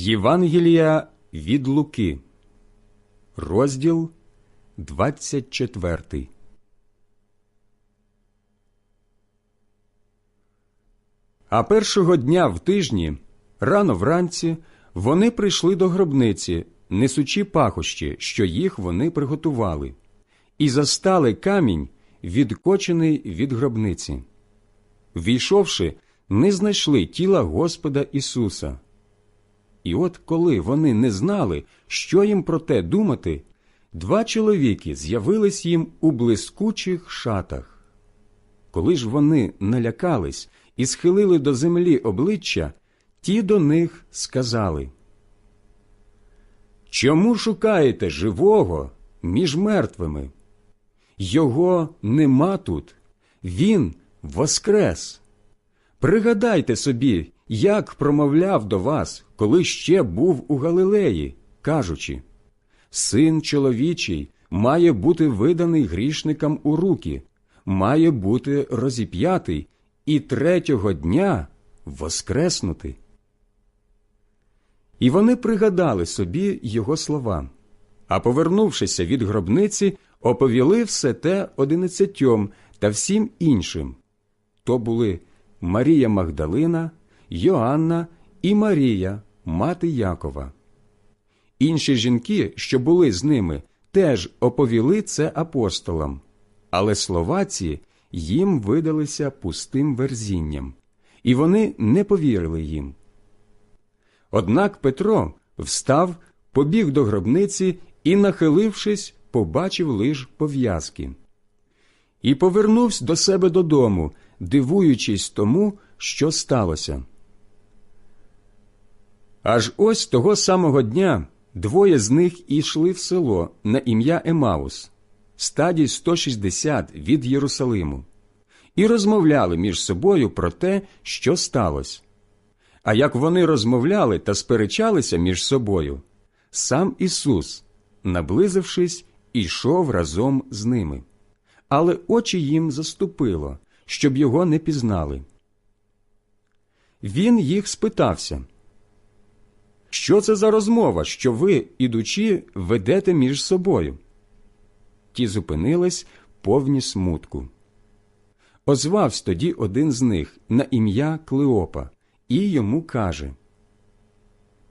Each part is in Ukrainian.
Євангелія від Луки, розділ 24. А першого дня в тижні, рано вранці, вони прийшли до гробниці, несучи пахощі, що їх вони приготували, і застали камінь, відкочений від гробниці. Війшовши, не знайшли тіла Господа Ісуса. І от коли вони не знали, що їм про те думати, два чоловіки з'явились їм у блискучих шатах. Коли ж вони налякались і схилили до землі обличчя, ті до них сказали Чому шукаєте живого між мертвими? Його нема тут, він воскрес. Пригадайте собі, як промовляв до вас, коли ще був у Галилеї, кажучи Син чоловічий має бути виданий грішникам у руки, має бути розіп'ятий і третього дня воскреснути. І вони пригадали собі його слова, а повернувшися від гробниці, оповіли все те одинадцятьом та всім іншим. То були Марія Магдалина, Йоанна і Марія, мати Якова. Інші жінки, що були з ними, теж оповіли це апостолам, але слова ці їм видалися пустим верзінням, і вони не повірили їм. Однак Петро встав, побіг до гробниці і, нахилившись, побачив лиш пов'язки. І повернувся до себе додому, дивуючись тому, що сталося. Аж ось того самого дня двоє з них ішли в село на ім'я Емаус, стадій 160 від Єрусалиму, і розмовляли між собою про те, що сталося. А як вони розмовляли та сперечалися між собою, сам Ісус, наблизившись, ішов разом з ними, але очі їм заступило, щоб його не пізнали. Він їх спитався, що це за розмова, що ви, ідучи, ведете між собою? Ті зупинились повні смутку. Озвався тоді один з них на ім'я Клеопа і йому каже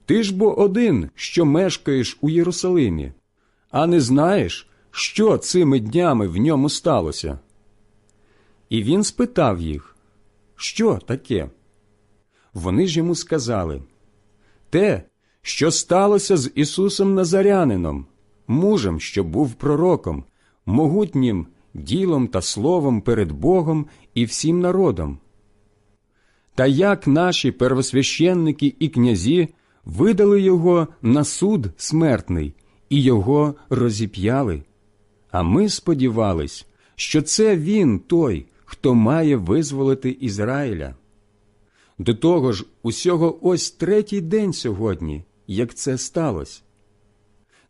Ти ж бо один, що мешкаєш у Єрусалимі, а не знаєш, що цими днями в ньому сталося? І він спитав їх, що таке? Вони ж йому сказали те, що сталося з Ісусом Назарянином, мужем, що був пророком, могутнім ділом та словом перед Богом і всім народом. Та як наші первосвященники і князі видали його на суд смертний і його розіп'яли. А ми сподівались, що це він той, хто має визволити Ізраїля. До того ж, усього ось третій день сьогодні, як це сталося.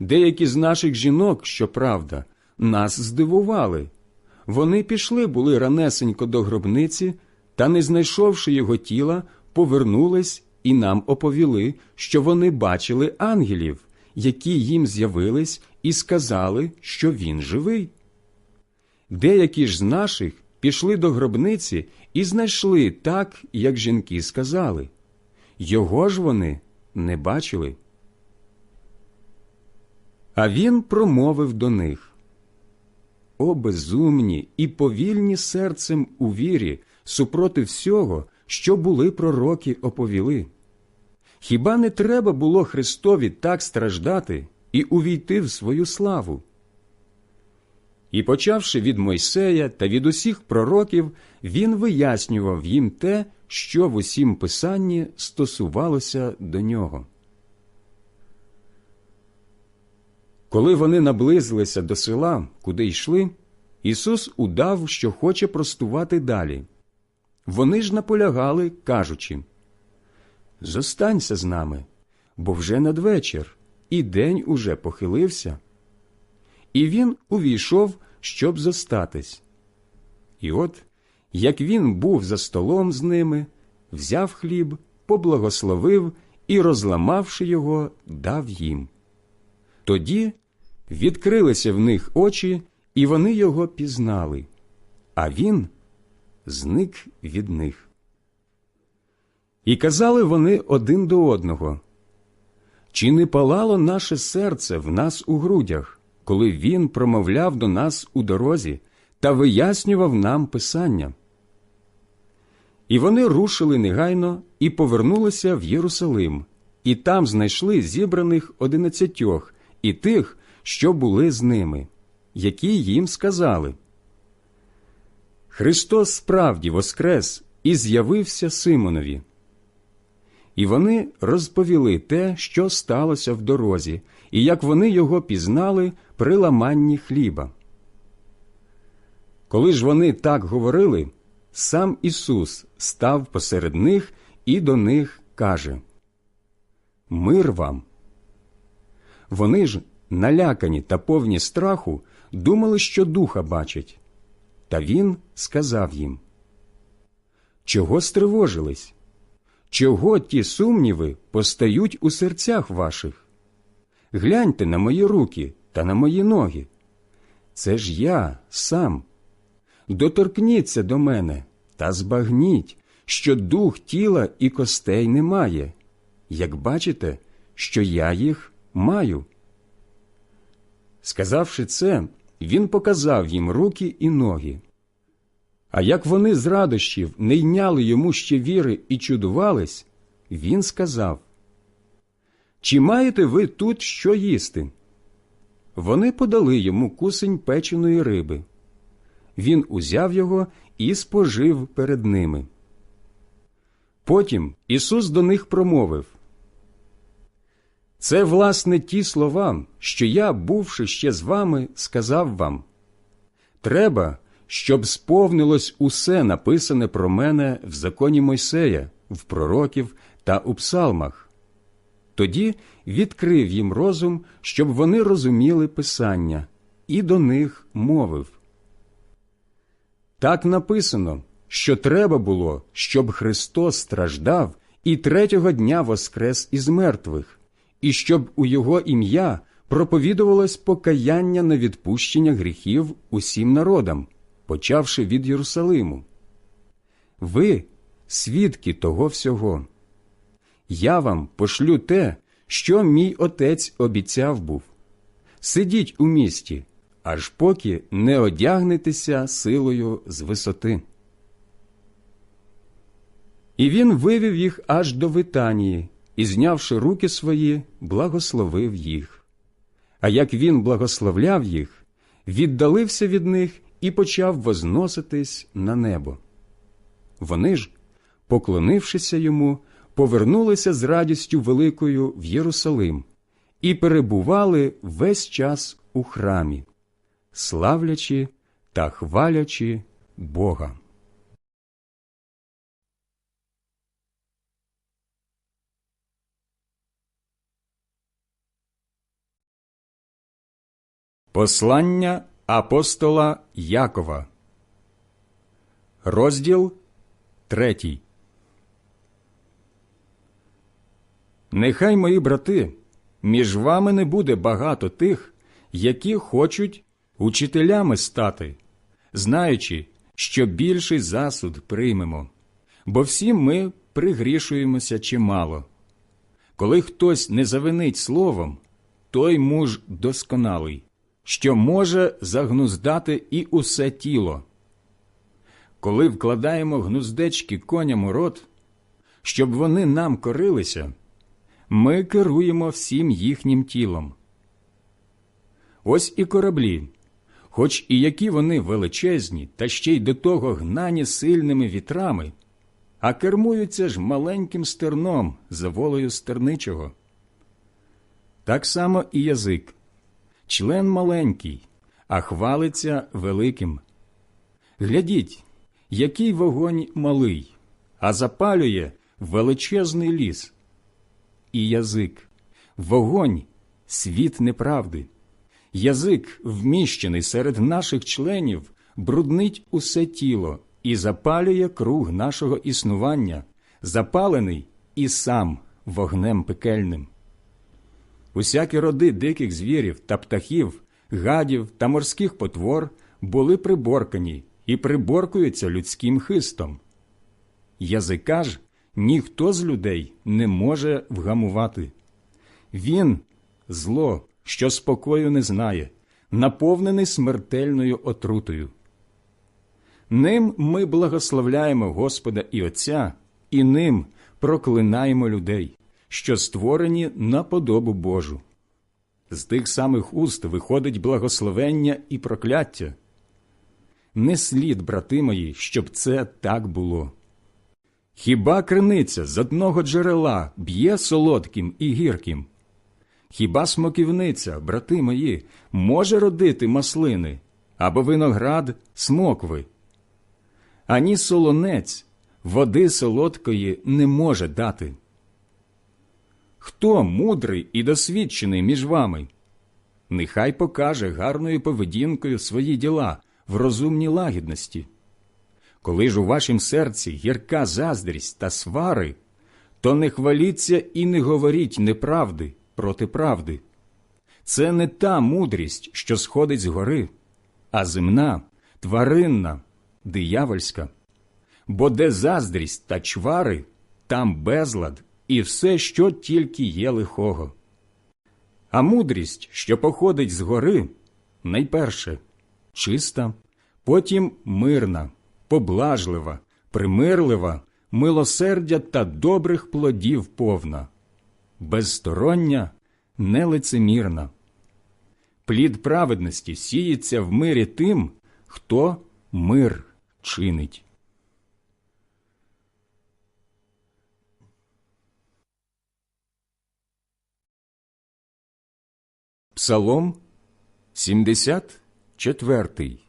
Деякі з наших жінок, щоправда, нас здивували. Вони пішли були ранесенько до гробниці та, не знайшовши його тіла, повернулись і нам оповіли, що вони бачили ангелів, які їм з'явились і сказали, що він живий. Деякі ж з наших пішли до гробниці і знайшли так, як жінки сказали. Його ж вони не бачили. А він промовив до них О, безумні і повільні серцем у вірі супроти всього, що були пророки оповіли. Хіба не треба було Христові так страждати і увійти в свою славу? І, почавши від Мойсея та від усіх пророків, він вияснював їм те, що в усім писанні стосувалося до нього. Коли вони наблизилися до села, куди йшли, Ісус удав, що хоче простувати далі. Вони ж наполягали, кажучи Зостанься з нами, бо вже надвечір, і день уже похилився. І він увійшов, щоб зостатись. І от, як він був за столом з ними, взяв хліб, поблагословив і, розламавши його, дав їм. Тоді відкрилися в них очі, і вони його пізнали, а він зник від них. І казали вони один до одного, чи не палало наше серце в нас у грудях, коли він промовляв до нас у дорозі та вияснював нам Писання? І вони рушили негайно і повернулися в Єрусалим, і там знайшли зібраних одинадцятьох і тих, що були з ними, які їм сказали. Христос справді воскрес і з'явився Симонові. І вони розповіли те, що сталося в дорозі, і як вони його пізнали при ламанні хліба. Коли ж вони так говорили, сам Ісус став посеред них і до них каже Мир вам. Вони ж, налякані та повні страху, думали, що духа бачать. Та він сказав їм Чого стривожились? Чого ті сумніви постають у серцях ваших? Гляньте на мої руки та на мої ноги. Це ж я сам. Доторкніться до мене та збагніть, що дух тіла і костей немає, як бачите, що я їх маю. Сказавши це, він показав їм руки і ноги. А як вони з радощів не йняли йому ще віри і чудувались, він сказав Чи маєте ви тут що їсти? Вони подали йому кусень печеної риби. Він узяв його і спожив перед ними. Потім Ісус до них промовив Це, власне, ті слова, що я, бувши ще з вами, сказав вам. Треба, щоб сповнилось усе написане про мене в законі Мойсея, в пророків та у псалмах. Тоді відкрив їм розум, щоб вони розуміли Писання, і до них мовив. Так написано, що треба було, щоб Христос страждав і третього дня воскрес із мертвих, і щоб у Його ім'я проповідувалось покаяння на відпущення гріхів усім народам, почавши від Єрусалиму. Ви свідки того всього. Я вам пошлю те, що мій отець обіцяв був. Сидіть у місті, аж поки не одягнетеся силою з висоти. І він вивів їх аж до Витанії і, знявши руки свої, благословив їх. А як він благословляв їх, віддалився від них і почав возноситись на небо. Вони ж, поклонившися йому, повернулися з радістю великою в Єрусалим і перебували весь час у храмі, славлячи та хвалячи Бога. Послання апостола Якова, розділ третій. Нехай мої брати, між вами не буде багато тих, які хочуть учителями стати, знаючи, що більший засуд приймемо, бо всі ми пригрішуємося чимало. Коли хтось не завинить словом, той муж досконалий, що може загнуздати і усе тіло. Коли вкладаємо гнуздечки коням у рот, щоб вони нам корилися, ми керуємо всім їхнім тілом. Ось і кораблі, хоч і які вони величезні, та ще й до того гнані сильними вітрами, а кермуються ж маленьким стерном за волею стерничого. Так само і язик, член маленький, а хвалиться великим. Глядіть, який вогонь малий, а запалює величезний ліс. І язик, вогонь, світ неправди. Язик, вміщений серед наших членів, бруднить усе тіло і запалює круг нашого існування, запалений і сам вогнем пекельним. Усякі роди диких звірів та птахів, гадів та морських потвор були приборкані і приборкуються людським хистом. Язика ж ніхто з людей не може вгамувати. Він зло, що спокою не знає, наповнений смертельною отрутою. Ним ми благословляємо Господа і Отця, і ним проклинаємо людей, що створені на подобу Божу. З тих самих уст виходить благословення і прокляття. Не слід, брати мої, щоб це так було. Хіба криниця з одного джерела б'є солодким і гірким? Хіба смоківниця, брати мої, може родити маслини або виноград смокви? Ані солонець води солодкої не може дати. Хто мудрий і досвідчений між вами? Нехай покаже гарною поведінкою свої діла в розумній лагідності. Коли ж у вашім серці гірка заздрість та свари, то не хваліться і не говоріть неправди проти правди. Це не та мудрість, що сходить з гори, а земна, тваринна, диявольська. Бо де заздрість та чвари, там безлад і все, що тільки є лихого. А мудрість, що походить з гори, найперше чиста, потім мирна, поблажлива, примирлива, милосердя та добрих плодів повна, безстороння, нелицемірна. Плід праведності сіється в мирі тим, хто мир чинить. Псалом 74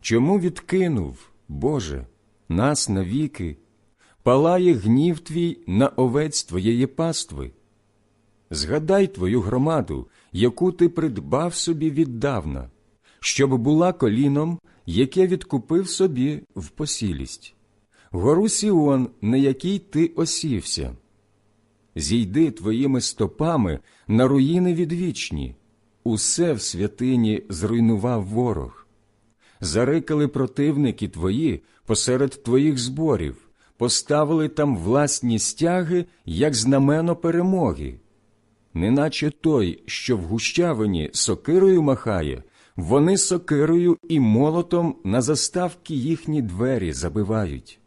Чому відкинув, Боже, нас навіки, палає гнів твій на овець твоєї пастви? Згадай твою громаду, яку ти придбав собі віддавна, щоб була коліном, яке відкупив собі в посілість, гору Сіон, на якій ти осівся. Зійди твоїми стопами на руїни відвічні, усе в святині зруйнував ворог. Зарикали противники твої посеред твоїх зборів, поставили там власні стяги, як знамено перемоги. Неначе той, що в гущавині сокирою махає, вони сокирою і молотом на заставки їхні двері забивають.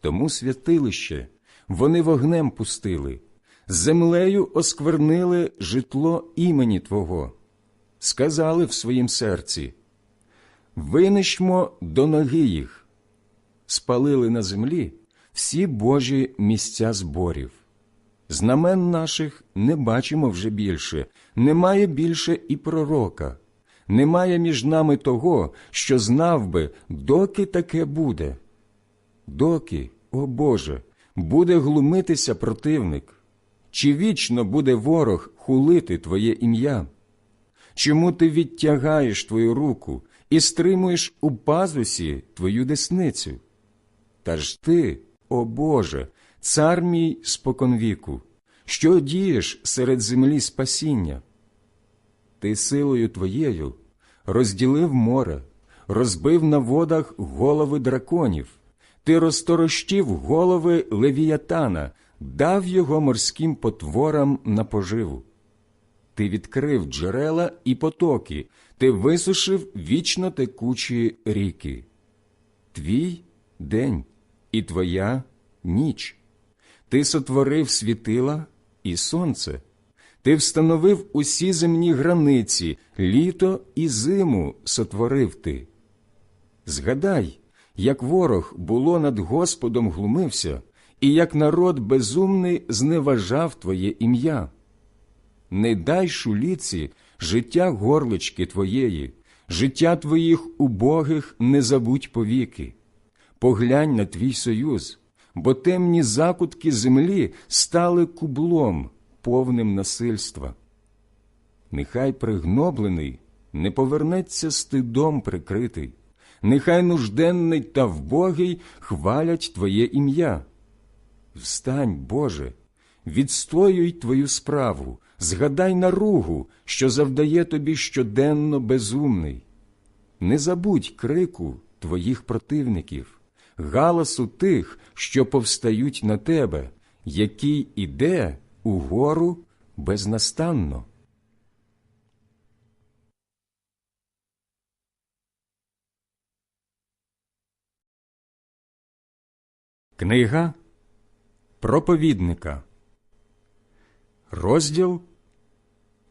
Тому святилище вони вогнем пустили, землею осквернили житло імені Твого, сказали в своїм серці Винищмо до ноги їх, спалили на землі всі Божі місця зборів. Знамен наших не бачимо вже більше, немає більше і пророка, немає між нами того, що знав би, доки таке буде. Доки, о Боже, буде глумитися противник, чи вічно буде ворог хулити Твоє ім'я? Чому ти відтягаєш твою руку і стримуєш у пазусі твою десницю? Та ж ти, о Боже, цар мій споконвіку, що дієш серед землі спасіння? Ти силою твоєю розділив море, розбив на водах голови драконів, ти розторощив голови левіятана, дав його морським потворам на поживу. Ти відкрив джерела і потоки, ти висушив вічно текучі ріки. Твій день і твоя ніч. Ти сотворив світила і сонце, ти встановив усі земні границі, літо і зиму сотворив ти. Згадай, як ворог було над Господом глумився, і як народ безумний зневажав Твоє ім'я. Не дай шуліці життя горлички Твоєї, життя Твоїх убогих не забудь повіки. Поглянь на твій союз, бо темні закутки землі стали кублом, повним насильства. Нехай пригноблений не повернеться стидом прикритий, нехай нужденний та вбогий хвалять Твоє ім'я. Встань, Боже, відстоюй Твою справу, згадай наругу, що завдає тобі щоденно безумний. Не забудь крику твоїх противників, галасу тих, що повстають на тебе, який іде угору безнастанно. Книга проповідника, розділ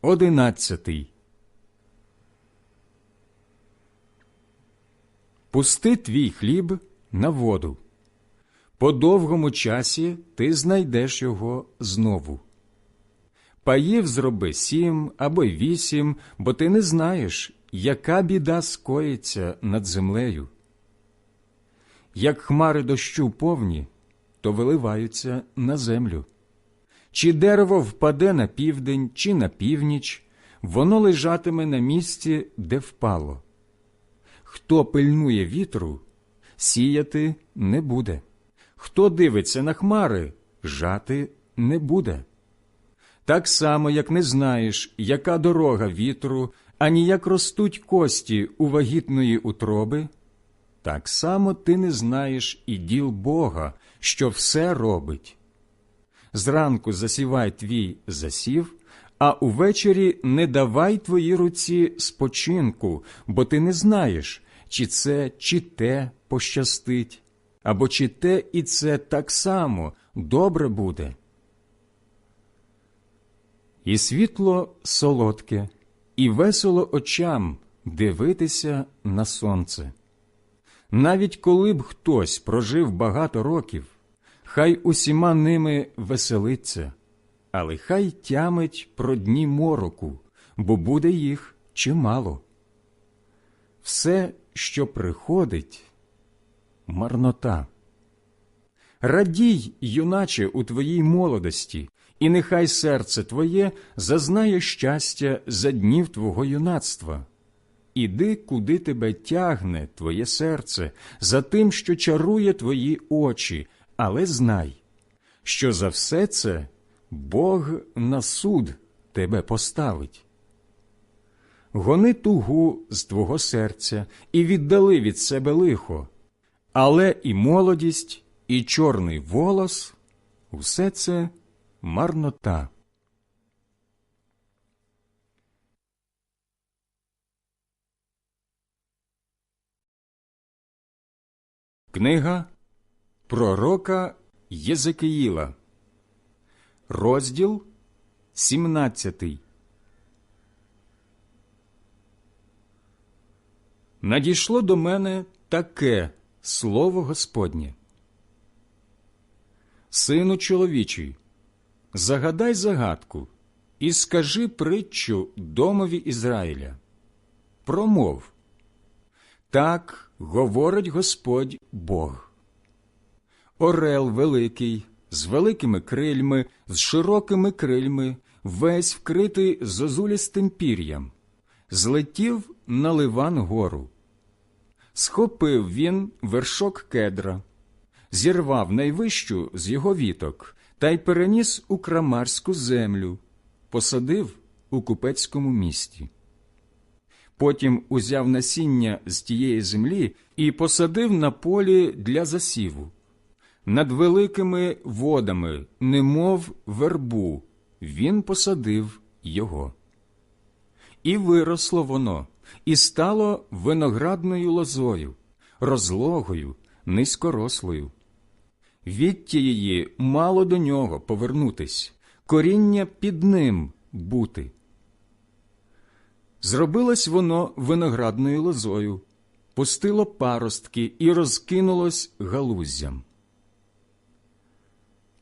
одинадцятий. Пусти твій хліб на воду. По довгому часі ти знайдеш його знову. Паїв зроби сім або й вісім, бо ти не знаєш, яка біда скоїться над землею. Як хмари дощу повні, то виливаються на землю. Чи дерево впаде на південь, чи на північ, воно лежатиме на місці, де впало. Хто пильнує вітру, сіяти не буде. Хто дивиться на хмари, жати не буде. Так само, як не знаєш, яка дорога вітру, ані як ростуть кості у вагітної утроби, так само ти не знаєш і діл Бога, що все робить. Зранку засівай твій засів, а увечері не давай твоїй руці спочинку, бо ти не знаєш, чи це, чи те пощастить, або чи те і це так само добре буде. І світло солодке, і весело очам дивитися на сонце. Навіть коли б хтось прожив багато років, хай усіма ними веселиться, але хай тямить про дні мороку, бо буде їх чимало. Все, що приходить, марнота. Радій, юначе, у твоїй молодості, і нехай серце твоє зазнає щастя за днів твого юнацтва. Іди, куди тебе тягне твоє серце, за тим, що чарує твої очі, але знай, що за все це Бог на суд тебе поставить. Гони тугу з твого серця і віддали від себе лихо, але і молодість, і чорний волос усе це марнота. Книга Пророка Єзекиїла, розділ 17. Надійшло до мене таке слово Господнє. Сину чоловічий, загадай загадку і скажи притчу домові Ізраїля. Промов. Так говорить Господь Бог. Орел великий, з великими крильми, з широкими крильми, весь вкритий зозулістим пір'ям, злетів на Ливан гору. Схопив він вершок кедра, зірвав найвищу з його віток та й переніс у крамарську землю, посадив у купецькому місті. Потім узяв насіння з тієї землі і посадив на полі для засіву. Над великими водами, немов вербу, він посадив його. І виросло воно, і стало виноградною лозою, розлогою, низькорослою. Відті її мало до нього повернутись, коріння під ним бути. Зробилось воно виноградною лозою, пустило паростки і розкинулось галуздям.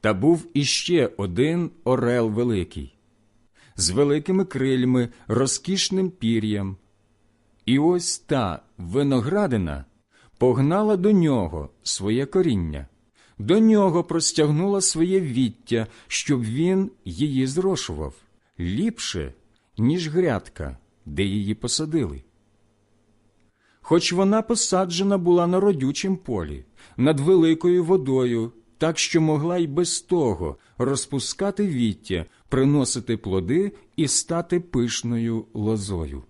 Та був іще один орел великий, з великими крильми, розкішним пір'ям. І ось та виноградина погнала до нього своє коріння, до нього простягнула своє віття, щоб він її зрошував ліпше, ніж грядка, де її посадили. хоч вона посаджена була на родючім полі, над великою водою, так що могла й без того розпускати віття, приносити плоди і стати пишною лозою.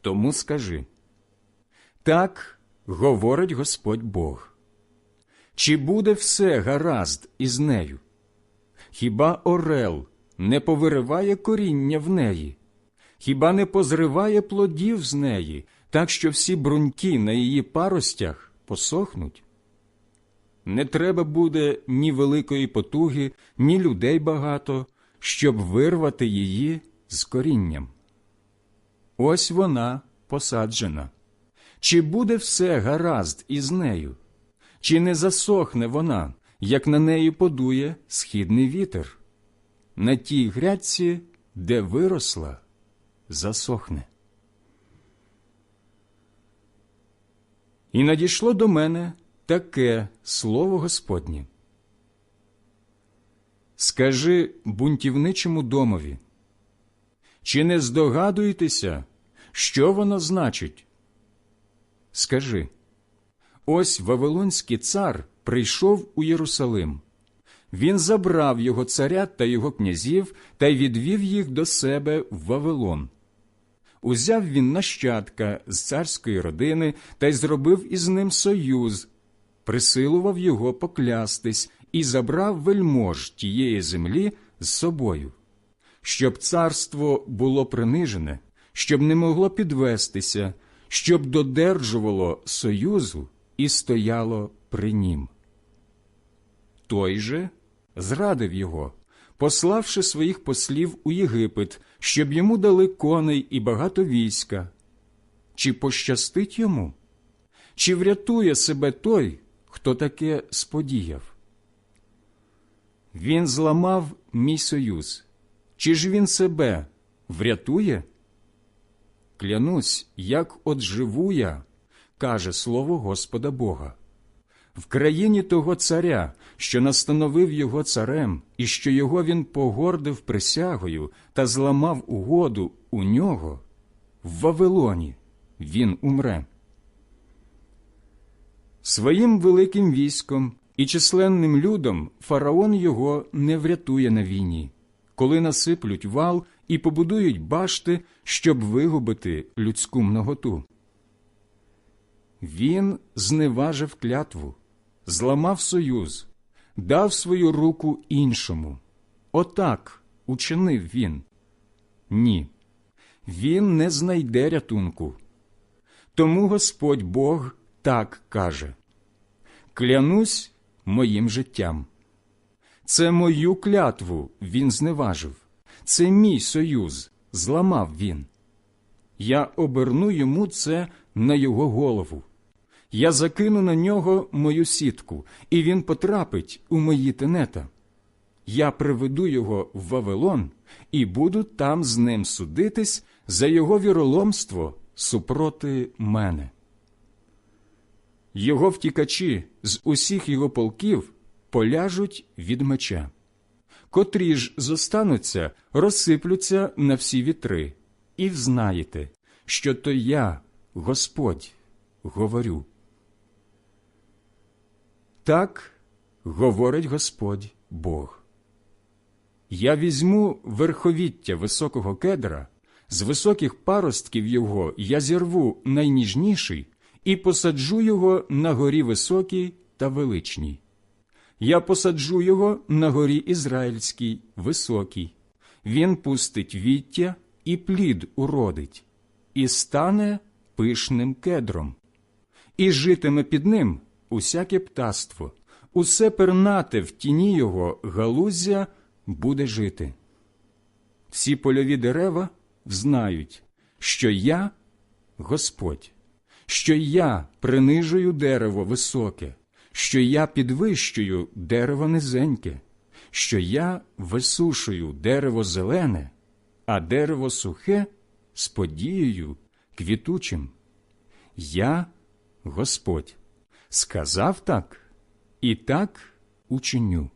Тому скажи так говорить Господь Бог. Чи буде все гаразд із нею? Хіба орел не повириває коріння в неї? Хіба не позриває плодів з неї, так що всі бруньки на її паростях посохнуть? Не треба буде ні великої потуги, ні людей багато, щоб вирвати її з корінням. Ось вона посаджена. Чи буде все гаразд із нею? Чи не засохне вона, як на неї подує східний вітер? На тій грядці, де виросла, засохне. І надійшло до мене таке слово Господнє. Скажи бунтівничому домові, чи не здогадуєтеся, що воно значить? Скажи, ось Вавилонський цар прийшов у Єрусалим. Він забрав його царя та його князів та й відвів їх до себе в Вавилон. Узяв він нащадка з царської родини та й зробив із ним союз, присилував його поклястись і забрав вельмож тієї землі з собою, щоб царство було принижене, щоб не могло підвестися, щоб додержувало союзу і стояло при нім. Той же зрадив його, пославши своїх послів у Єгипет, щоб йому дали коней і багато війська. Чи пощастить йому? Чи врятує себе той, хто таке сподіяв? Він зламав мій союз. Чи ж він себе врятує? Клянусь, як от живу я, каже слово Господа Бога. В країні того царя, що настановив його царем, і що його він погордив присягою та зламав угоду у нього, в Вавилоні він умре. Своїм великим військом і численним людом фараон його не врятує на війні, коли насиплють вал і побудують башти, щоб вигубити людську многоту. Він зневажив клятву, зламав союз, дав свою руку іншому. Отак учинив він. Ні, він не знайде рятунку. Тому Господь Бог так каже: Клянусь моїм життям. Це мою клятву він зневажив, це мій союз, зламав він. Я оберну йому це на його голову. Я закину на нього мою сітку, і він потрапить у мої тенета. Я приведу його в Вавилон і буду там з ним судитись за його віроломство супроти мене. Його втікачі з усіх його полків поляжуть від меча. Котрі ж зостануться, розсиплються на всі вітри, і взнаєте, що то я, Господь, говорю. Так говорить Господь Бог. Я візьму верховіття високого кедра, з високих паростків його я зірву найніжніший і посаджу його на горі високій та величній. Я посаджу його на горі Ізраїльській, високій. Він пустить віття і плід уродить, і стане пишним кедром, і житиме під ним усяке птаство, усе пернате в тіні його галуздя буде жити. Всі польові дерева знають, що я Господь, що я принижую дерево високе, що я підвищую дерево низеньке, що я висушую дерево зелене, а дерево сухе з подією квітучим. Я Господь сказав так, і так учиню.